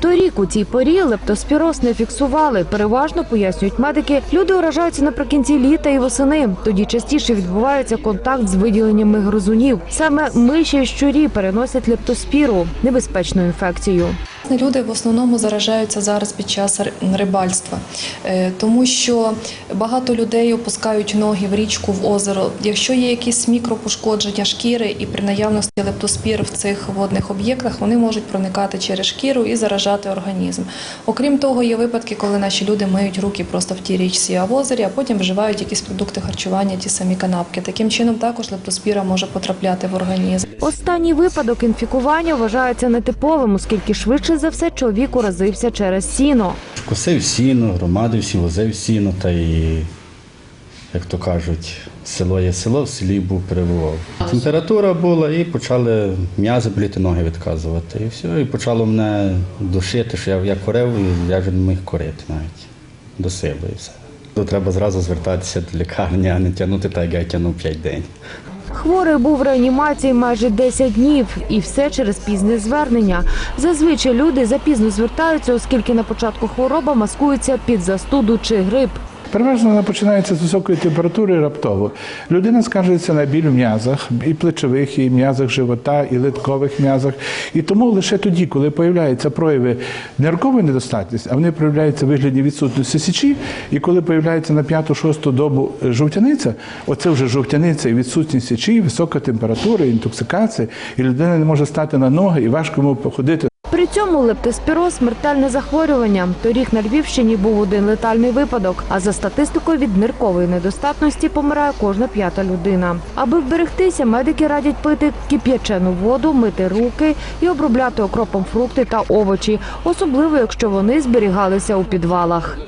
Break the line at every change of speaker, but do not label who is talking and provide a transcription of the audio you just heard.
Торік у цій порі лептоспіроз не фіксували. Переважно пояснюють медики. Люди уражаються наприкінці літа і восени. Тоді частіше відбувається контакт з виділеннями гризунів. Саме миші і щурі переносять лептоспіру небезпечну інфекцію.
Люди в основному заражаються зараз під час рибальства, Е, тому що багато людей опускають ноги в річку, в озеро. Якщо є якісь мікропошкодження шкіри і при наявності лептоспір в цих водних об'єктах, вони можуть проникати через шкіру і заражати організм. Окрім того, є випадки, коли наші люди миють руки просто в тій річці а в озері, а потім вживають якісь продукти харчування, ті самі канапки. Таким чином також лептоспіра може потрапляти в організм.
Останній випадок інфікування вважається нетиповим, оскільки швидше за все чоловік уразився через сіно.
Косив сіно, громади всі возив сіно, та і, як то кажуть, село є село, в селі був перебував. Температура була і почали м'язи боліти, ноги відказувати. І все, і почало мене душити, що я, я курив, і я вже не міг курити навіть до себе і все. То треба зразу звертатися до лікарні, а не тягнути так, як я тягнув 5 день.
Хворий був в реанімації майже 10 днів, і все через пізне звернення. Зазвичай люди запізно звертаються, оскільки на початку хвороба маскується під застуду чи грип.
Переважно вона починається з високої температури раптово. Людина скаржиться на біль в м'язах, і плечових, і м'язах живота, і литкових м'язах. І тому лише тоді, коли появляються прояви ниркової недостатності, а вони проявляються в вигляді відсутності січі, і коли появляється на п'яту-шосту добу жовтяниця, оце вже жовтяниця і відсутність січі, висока температура, інтоксикація, і людина не може стати на ноги, і важко йому походити.
При цьому лептоспіроз – смертельне захворювання. Торік на Львівщині був один летальний випадок, а за статистикою від ниркової недостатності помирає кожна п'ята людина. Аби вберегтися, медики радять пити кип'ячену воду, мити руки і обробляти окропом фрукти та овочі, особливо якщо вони зберігалися у підвалах.